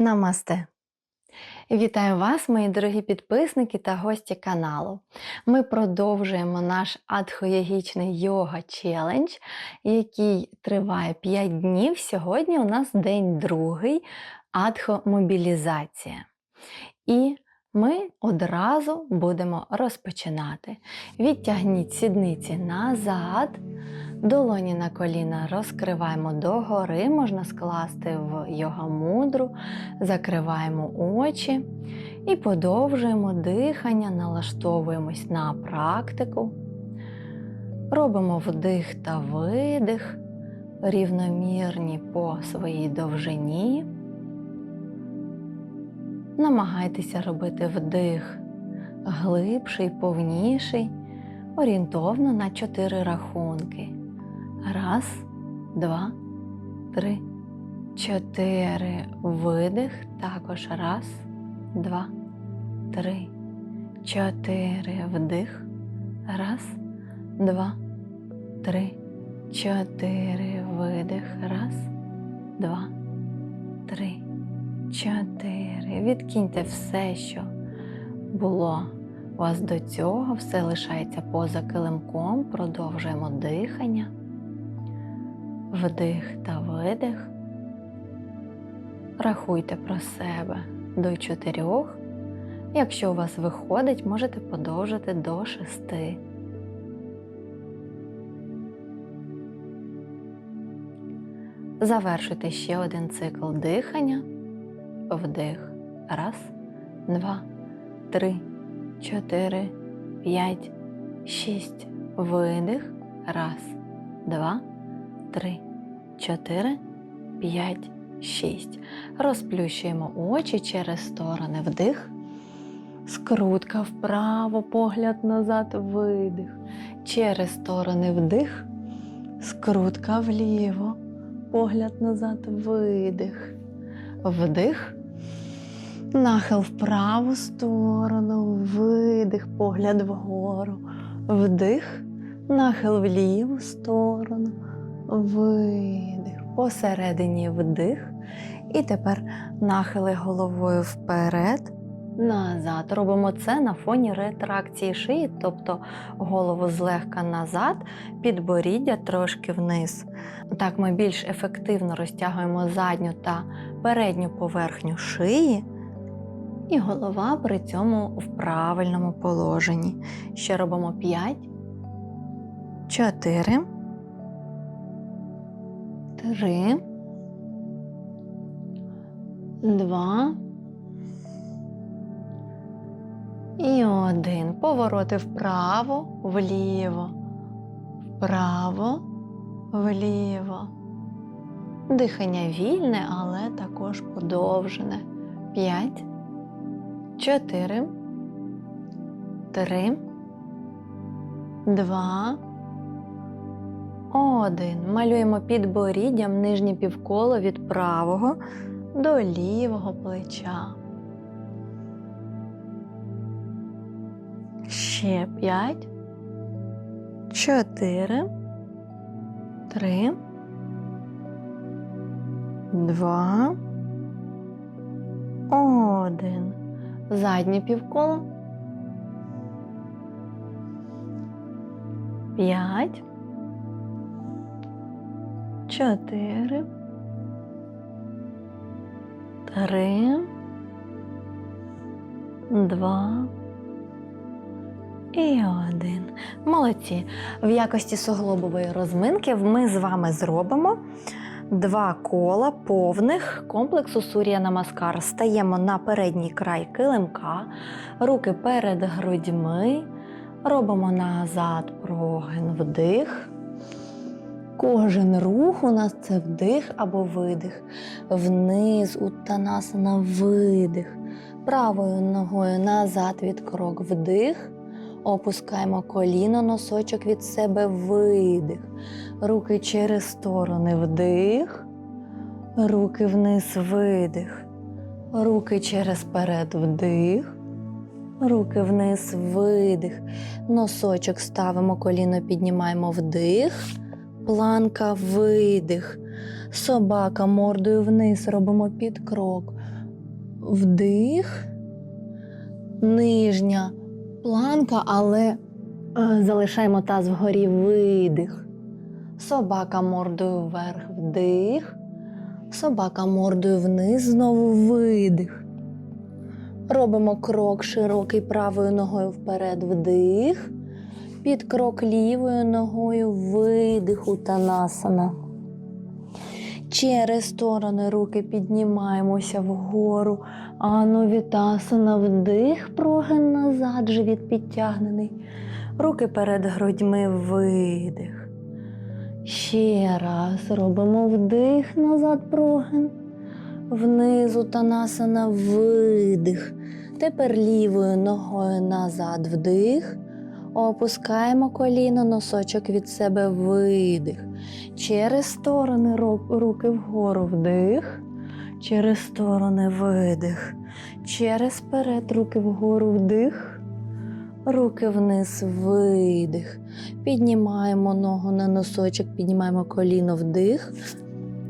Намасте! Вітаю вас, мої дорогі підписники та гості каналу. Ми продовжуємо наш адхоягічний йога челендж, який триває 5 днів. Сьогодні у нас день другий адхомобілізація. І ми одразу будемо розпочинати. Відтягніть сідниці назад. Долоні на коліна розкриваємо догори, можна скласти в йога мудру, закриваємо очі і подовжуємо дихання, налаштовуємось на практику. Робимо вдих та видих, рівномірні по своїй довжині. Намагайтеся робити вдих глибший, повніший, орієнтовно на 4 рахунки. Раз, два, три, чотири. Видих. Також раз, два, три, чотири. Вдих. Раз, два, три, чотири. Видих. Раз, два, три, чотири. Відкиньте все, що було у вас до цього, все лишається поза килимком. Продовжуємо дихання вдих та видих. Рахуйте про себе до чотирьох. Якщо у вас виходить, можете подовжити до шести. Завершуйте ще один цикл дихання. Вдих. Раз, два, три, чотири, п'ять, шість. Видих. Раз, два, три, чотири, п'ять, шість. Розплющуємо очі через сторони вдих. Скрутка вправо, погляд назад, видих. Через сторони вдих. Скрутка вліво, погляд назад, видих. Вдих. Нахил в праву сторону, видих, погляд вгору, вдих, нахил в ліву сторону, видих, посередині вдих. І тепер нахили головою вперед, назад. Робимо це на фоні ретракції шиї, тобто голову злегка назад, підборіддя трошки вниз. Так ми більш ефективно розтягуємо задню та передню поверхню шиї. І голова при цьому в правильному положенні. Ще робимо 5, 4, 3, 2 і 1. Повороти вправо, вліво, вправо, вліво. Дихання вільне, але також подовжене. 5, чотири, три, два, один. Малюємо підборіддям нижнє півколо від правого до лівого плеча. Ще п'ять, чотири, три, два, один заднє півколо. П'ять. Чотири. Три. Два. І один. Молодці. В якості суглобової розминки ми з вами зробимо два кола повних комплексу Сурія Намаскар. Стаємо на передній край килимка, руки перед грудьми, робимо назад прогин вдих. Кожен рух у нас це вдих або видих. Вниз уттанасана видих. Правою ногою назад від крок вдих. Опускаємо коліно, носочок від себе видих. Руки через сторони вдих. Руки вниз видих. Руки через перед вдих. Руки вниз видих. Носочок ставимо, коліно піднімаємо вдих. Планка видих. Собака мордою вниз робимо під крок. вдих, нижня планка, але е, залишаємо таз вгорі видих. Собака мордою вверх, вдих. Собака мордою вниз, знову видих. Робимо крок широкий правою ногою вперед, вдих. Під крок лівою ногою видих утанасана. Через сторони руки піднімаємося вгору. Анувітасана, вдих, прогин назад, живіт підтягнений. Руки перед грудьми, видих. Ще раз робимо вдих назад, прогин. Внизу танасана, видих. Тепер лівою ногою назад вдих. Опускаємо коліно, носочок від себе видих. Через сторони руки вгору вдих. Через сторони видих. Через перед руки вгору вдих. Руки вниз видих. Піднімаємо ногу на носочок, піднімаємо коліно вдих.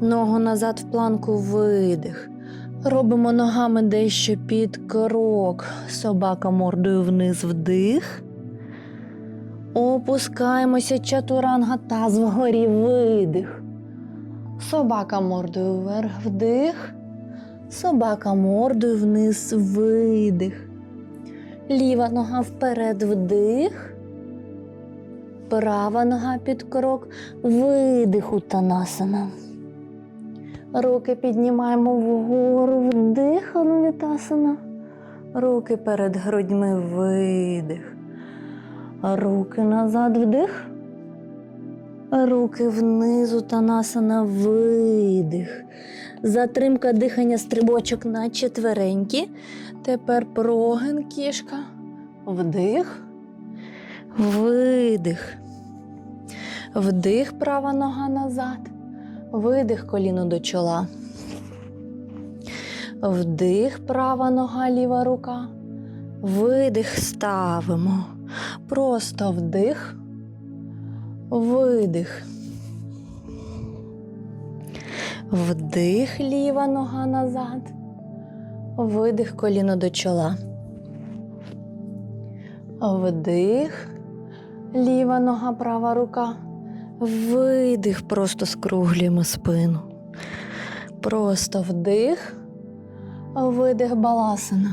Ногу назад в планку видих. Робимо ногами дещо під крок. Собака мордою вниз вдих. Опускаємося чатуранга таз вгорі видих. Собака мордою вверх вдих. Собака мордою вниз видих. Ліва нога вперед вдих. Права нога під крок видих утанасана. Руки піднімаємо вгору вдих, анувітасана. Руки перед грудьми видих. Руки назад вдих. Руки внизу танасана видих. Затримка дихання стрибочок на четверенькі. Тепер прогин кішка. Вдих. Видих. Вдих, права нога назад. Видих коліно до чола. Вдих, права нога, ліва рука. Видих ставимо. Просто вдих, видих. Вдих, ліва нога назад. Видих коліно до чола. Вдих, ліва нога, права рука. Видих, просто скруглюємо спину. Просто вдих, видих баласана.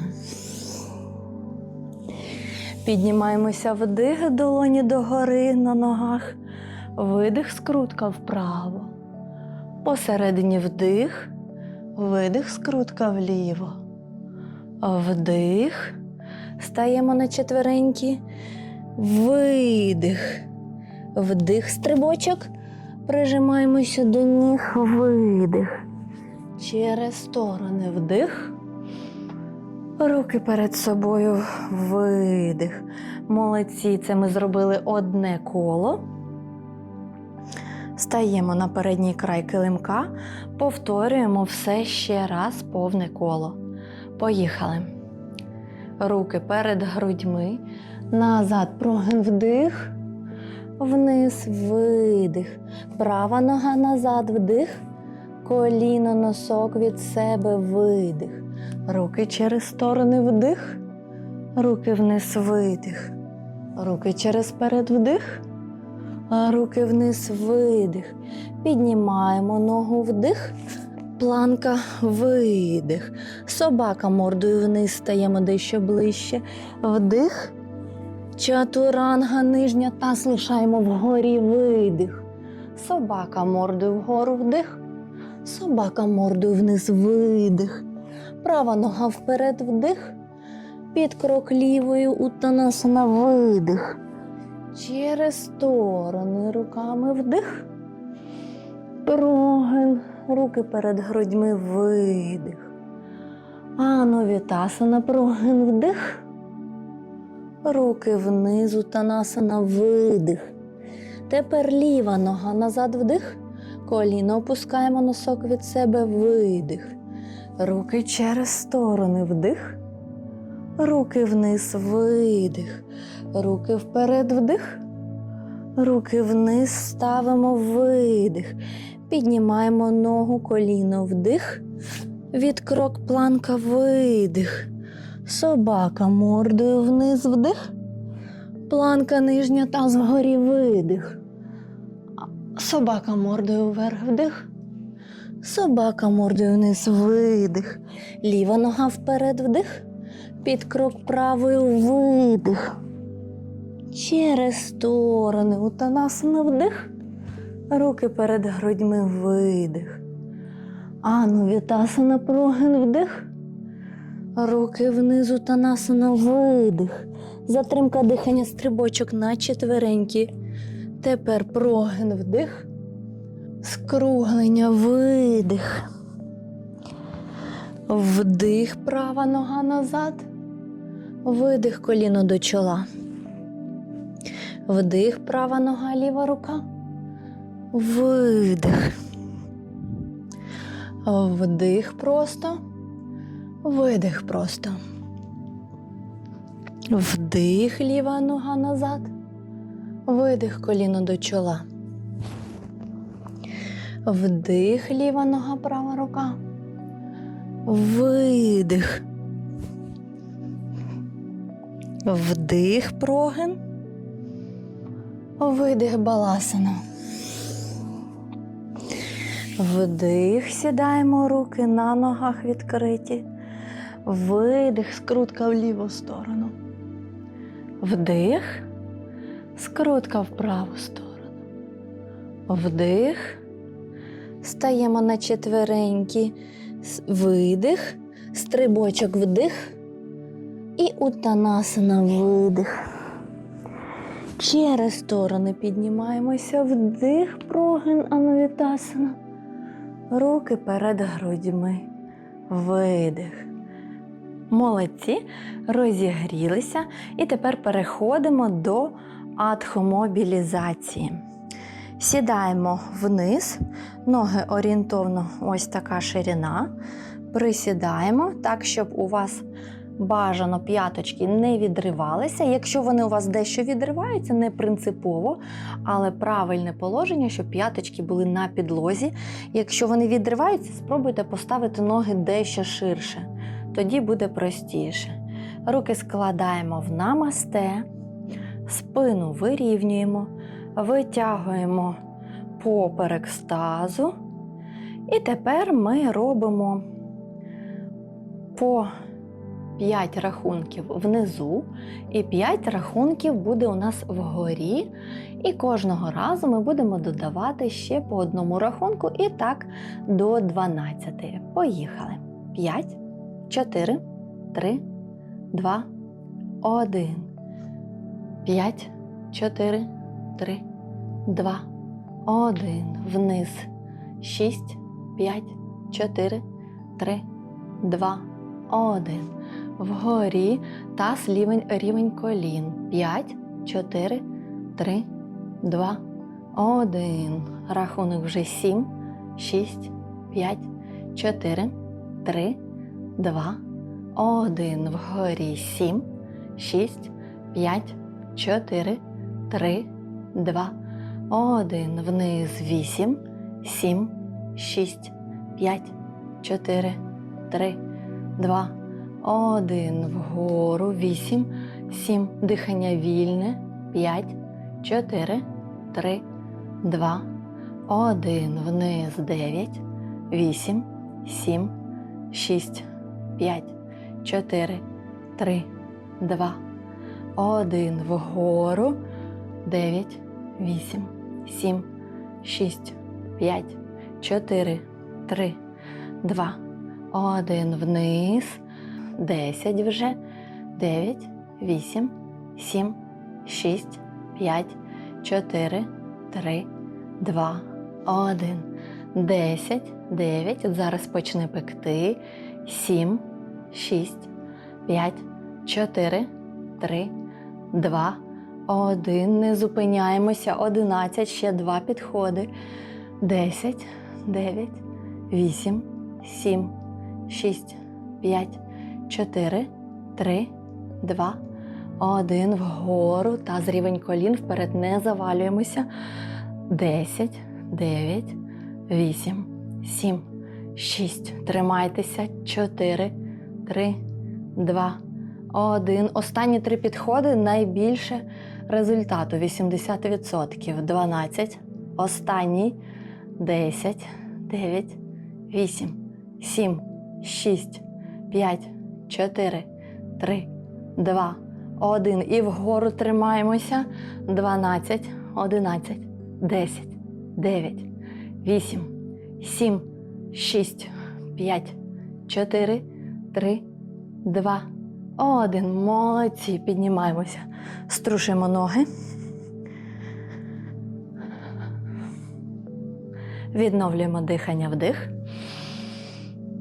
Піднімаємося вдих, долоні догори на ногах, видих, скрутка вправо. Посередині вдих, видих, скрутка вліво. Вдих. Стаємо на четверенькі. Видих. Вдих, стрибочок. Прижимаємося до ніг, видих. Через сторони вдих. Руки перед собою видих. Молодці, це ми зробили одне коло. Стаємо на передній край килимка, повторюємо все ще раз повне коло. Поїхали. Руки перед грудьми, назад вдих, вниз видих. Права нога назад вдих, коліно, носок від себе видих. Руки через сторони вдих, руки вниз видих. Руки через перед вдих, руки вниз видих. Піднімаємо ногу вдих, планка видих. Собака мордою вниз стаємо дещо ближче. Вдих. Чатуранга нижня таз лишаємо вгорі видих. Собака мордою вгору вдих. Собака мордою вниз видих. Права нога вперед вдих. Під крок лівою утанасана видих. Через сторони руками вдих. Прогин. Руки перед грудьми видих. Анувітасана прогин вдих. Руки внизу танасана видих. Тепер ліва нога назад вдих. Коліно опускаємо носок від себе видих. Руки через сторони вдих. Руки вниз видих. Руки вперед вдих. Руки вниз ставимо видих. Піднімаємо ногу, коліно вдих. Відкрок планка видих. Собака мордою вниз вдих. Планка нижня таз вгорі видих. Собака мордою вверх вдих. Собака мордою вниз видих. Ліва нога вперед вдих. Під крок правою видих. Через сторони утанасана вдих. Руки перед грудьми видих. Ану вітасана прогин вдих. Руки внизу танасана видих. Затримка дихання стрибочок на четверенькі. Тепер прогин вдих. Скруглення видих. Вдих, права нога назад. Видих коліно до чола. Вдих, права нога, ліва рука. Видих. Вдих просто. Видих просто. Вдих, ліва нога назад. Видих коліно до чола. Вдих, ліва нога, права рука. Видих. Вдих, прогин. Видих баласана. Вдих, сідаємо руки на ногах відкриті. Видих, скрутка в ліву сторону. Вдих, скрутка в праву сторону. Вдих. Стаємо на четверенькі. С- Видих, стрибочок вдих і утанасана видих. Через сторони піднімаємося вдих, прогин анувітасана. Руки перед грудьми. Видих. Молодці, розігрілися. І тепер переходимо до адхомобілізації. Сідаємо вниз, ноги орієнтовно ось така ширина. Присідаємо так, щоб у вас бажано п'яточки не відривалися. Якщо вони у вас дещо відриваються, не принципово, але правильне положення, щоб п'яточки були на підлозі. Якщо вони відриваються, спробуйте поставити ноги дещо ширше. Тоді буде простіше. Руки складаємо в намасте, спину вирівнюємо, витягуємо поперек з тазу. І тепер ми робимо по 5 рахунків внизу, і 5 рахунків буде у нас вгорі. І кожного разу ми будемо додавати ще по одному рахунку, і так до 12. Поїхали. 5, 4, 3, 2, 1. 5, 4, 3, 2, 1. Вниз. 6, 5, 4, 3, 2, 1. Вгорі таз рівень, рівень колін. 5, 4, 3, 2, 1. Рахунок вже 7, 6, 5, 4, 3, 2, 1. Вгорі 7, 6, 5, 4, 3, 2, 1. Вниз 8, 7, 6, 5, 4, 3, 2, 1. Вгору 8, 7. Дихання вільне. 5, 4, 3, 2, 1. Вниз 9, 8, 7, 6, 5, 4, 3, 2, 1. Вгору 9, 8, 7, 6, 5, 4, 3, 2, 1. Вниз. 10 вже. 9, 8, 7, 6, 5, 4, 3, 2, 1. 10, 9. Зараз почне пекти. 7, 6, 5, 4, 3, 2, 1. Не зупиняємося. 11, ще 2 підходи. 10, 9, 8, 7, 6, 5, 4, 3, 2, 1. Вгору та з рівень колін вперед не завалюємося. 10, 9, 8, 7, шість. Тримайтеся. Чотири, три, два, один. Останні три підходи найбільше результату 80%. 12. Останній 10, 9, 8, 7, 6, 5, 4, 3, 2, 1. І вгору тримаємося. 12, 11, 10, 9, 8, 7, 6, 5, 4, 3, 2, 1. Молодці. Піднімаємося. Струшуємо ноги. Відновлюємо дихання вдих.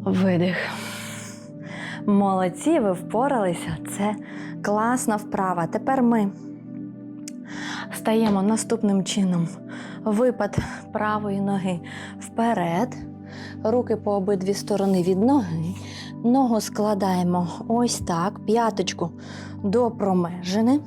Видих. Молодці, ви впоралися. Це класна вправа. Тепер ми стаємо наступним чином. Випад правої ноги вперед. Руки по обидві сторони від ноги. Ногу складаємо ось так, п'яточку до промежини.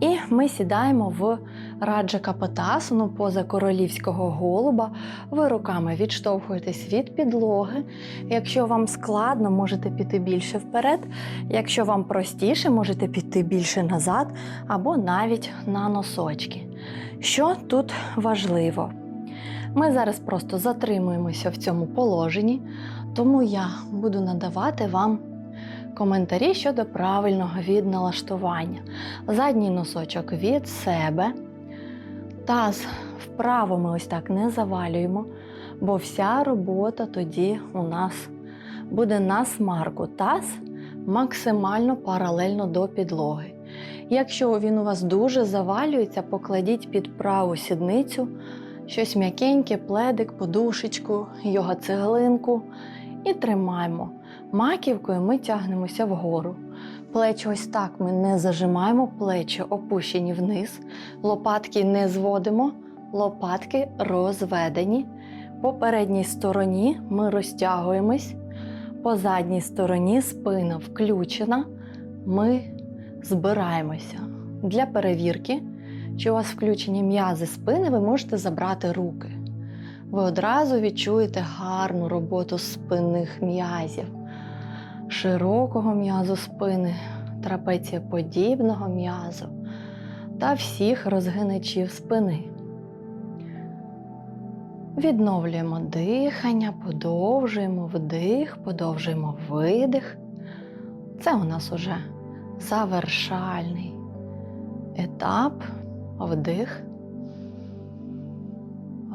І ми сідаємо в раджа капотасану поза королівського голуба. Ви руками відштовхуєтесь від підлоги. Якщо вам складно, можете піти більше вперед. Якщо вам простіше, можете піти більше назад або навіть на носочки. Що тут важливо? Ми зараз просто затримуємося в цьому положенні, тому я буду надавати вам коментарі щодо правильного відналаштування. Задній носочок від себе. Таз вправо ми ось так не завалюємо, бо вся робота тоді у нас буде на смарку. Таз максимально паралельно до підлоги. Якщо він у вас дуже завалюється, покладіть під праву сідницю щось м'якеньке, пледик, подушечку, його цеглинку і тримаємо. Маківкою ми тягнемося вгору. Плечі ось так ми не зажимаємо, плечі опущені вниз, лопатки не зводимо, лопатки розведені. По передній стороні ми розтягуємось, по задній стороні спина включена, ми збираємося. Для перевірки, чи у вас включені м'язи спини, ви можете забрати руки. Ви одразу відчуєте гарну роботу спинних м'язів широкого м'язу спини, трапецієподібного м'язу та всіх розгиначів спини. Відновлюємо дихання, подовжуємо вдих, подовжуємо видих. Це у нас уже завершальний етап, вдих,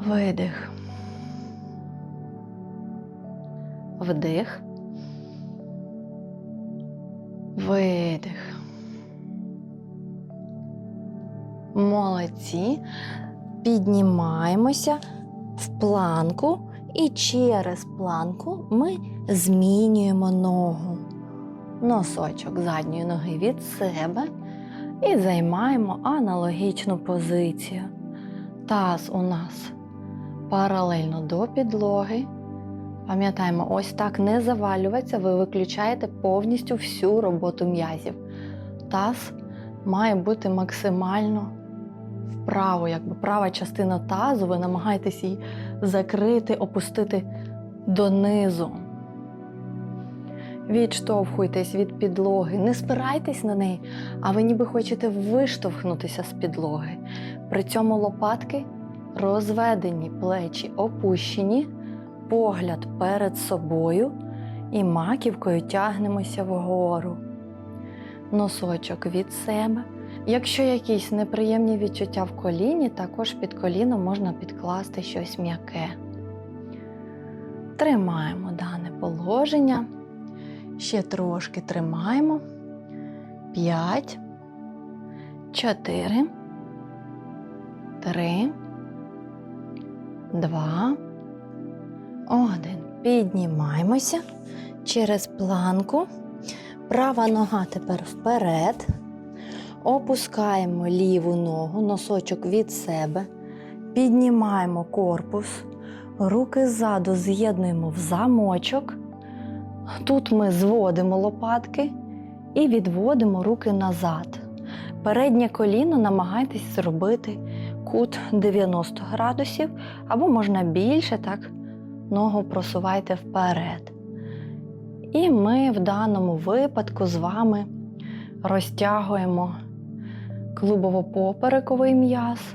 видих. Вдих. Видих. Молодці. Піднімаємося в планку, і через планку ми змінюємо ногу. Носочок задньої ноги від себе і займаємо аналогічну позицію. Таз у нас паралельно до підлоги. Пам'ятаємо, ось так не завалюватися, ви виключаєте повністю всю роботу м'язів. Таз має бути максимально вправо, якби права частина тазу, ви намагаєтесь її закрити, опустити донизу. Відштовхуйтесь від підлоги, не спирайтесь на неї, а ви ніби хочете виштовхнутися з підлоги. При цьому лопатки розведені, плечі опущені погляд перед собою і маківкою тягнемося вгору. Носочок від себе. Якщо якісь неприємні відчуття в коліні, також під коліно можна підкласти щось м'яке. Тримаємо дане положення. Ще трошки тримаємо. П'ять, чотири, три, два. Один. Піднімаємося через планку. Права нога тепер вперед. Опускаємо ліву ногу, носочок від себе. Піднімаємо корпус. Руки ззаду з'єднуємо в замочок. Тут ми зводимо лопатки і відводимо руки назад. Переднє коліно намагайтесь зробити кут 90 градусів, або можна більше так ногу просувайте вперед. І ми в даному випадку з вами розтягуємо клубово-поперековий м'яз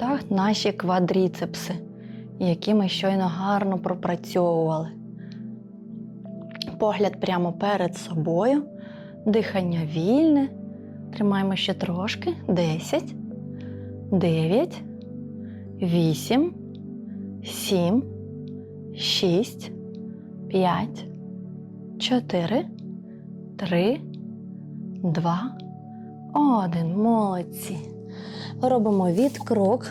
та наші квадріцепси, які ми щойно гарно пропрацьовували. Погляд прямо перед собою, дихання вільне. Тримаємо ще трошки. 10, 9, 8, 7, 6, 5, 4, 3, 2, 1. Молодці. Робимо відкрок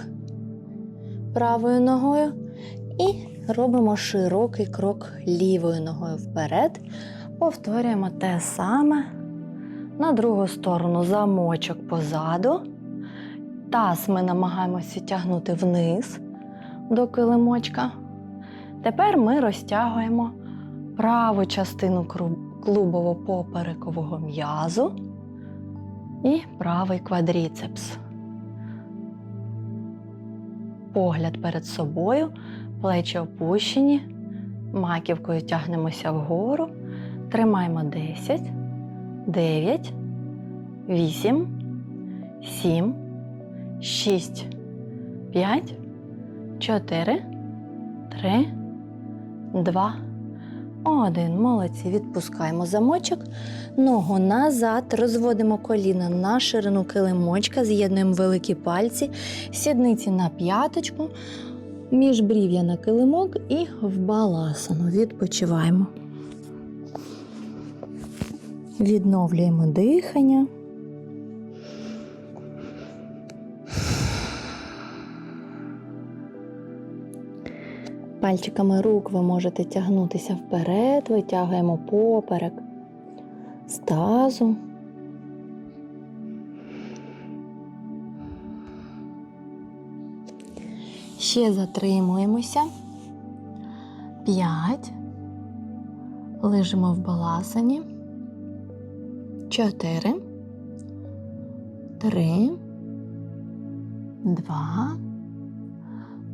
правою ногою і робимо широкий крок лівою ногою вперед. Повторюємо те саме. На другу сторону замочок позаду. Таз ми намагаємося тягнути вниз до килимочка. Тепер ми розтягуємо праву частину клубово-поперекового м'язу і правий квадріцепс. Погляд перед собою, плечі опущені, маківкою тягнемося вгору, тримаємо 10, 9, 8, 7, 6, 5, 4, 3, 2, 1. Молодці. Відпускаємо замочок. Ногу назад, розводимо коліна на ширину килимочка, з'єднуємо великі пальці, сідниці на п'яточку, міжбрів'я на килимок і в баласану. Відпочиваємо. Відновлюємо дихання. Пальчиками рук ви можете тягнутися вперед, витягуємо поперек з Ще затримуємося. П'ять. Лежимо в баласані. Чотири. Три. Два.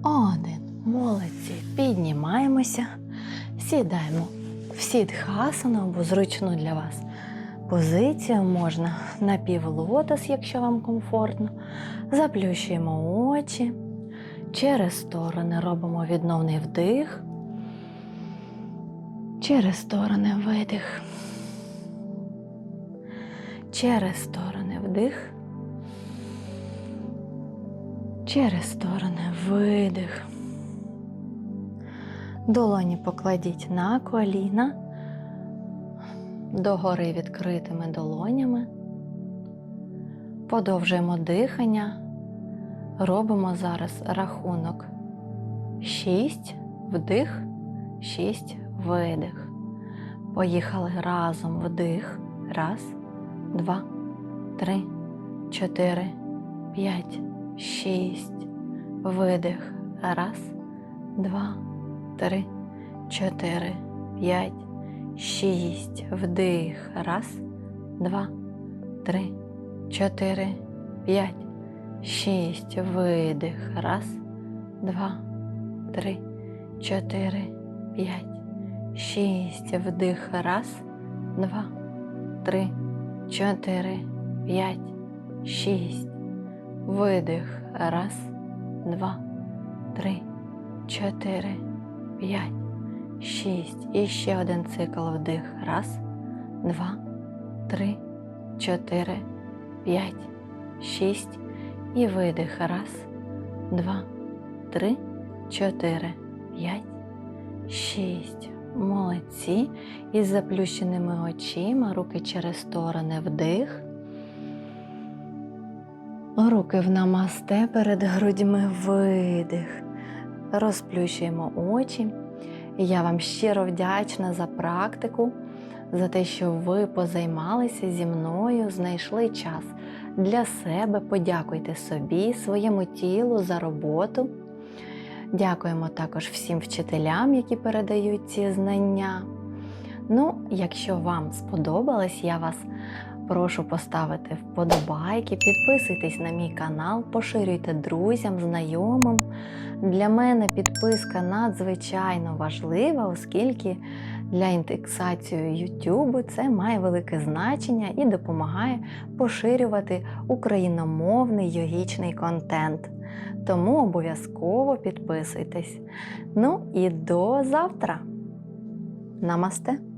Один. Молодці. Піднімаємося. Сідаємо в сідхасану або зручну для вас позицію. Можна напівлотос, якщо вам комфортно. Заплющуємо очі. Через сторони робимо відновний вдих. Через сторони видих. Через сторони вдих. Через сторони видих. Долоні покладіть на коліна, догори відкритими долонями. Подовжуємо дихання. Робимо зараз рахунок 6 вдих, 6 видих. Поїхали разом вдих. Раз, два, три, чотири, п'ять, шість. Видих. Раз, два, три, чотири, п'ять, шість. Вдих. Раз, два, три, чотири, п'ять. Шість. Видих. Раз, два, три, чотири, п'ять. Шість. Вдих. Раз, два, три, чотири, п'ять, шість. Видих. Раз, два, три, чотири, п'ять, шість. І ще один цикл вдих. Раз, два, три, чотири, п'ять, шість. І видих. Раз, два, три, чотири, п'ять, шість. Молодці. Із заплющеними очима, руки через сторони вдих. Руки в намасте перед грудьми видих. Розплющуємо очі. Я вам щиро вдячна за практику, за те, що ви позаймалися зі мною, знайшли час для себе. Подякуйте собі, своєму тілу за роботу. Дякуємо також всім вчителям, які передають ці знання. Ну, якщо вам сподобалось, я вас Прошу поставити вподобайки, підписуйтесь на мій канал, поширюйте друзям, знайомим. Для мене підписка надзвичайно важлива, оскільки для індексації YouTube це має велике значення і допомагає поширювати україномовний йогічний контент. Тому обов'язково підписуйтесь. Ну і до завтра. Намасте!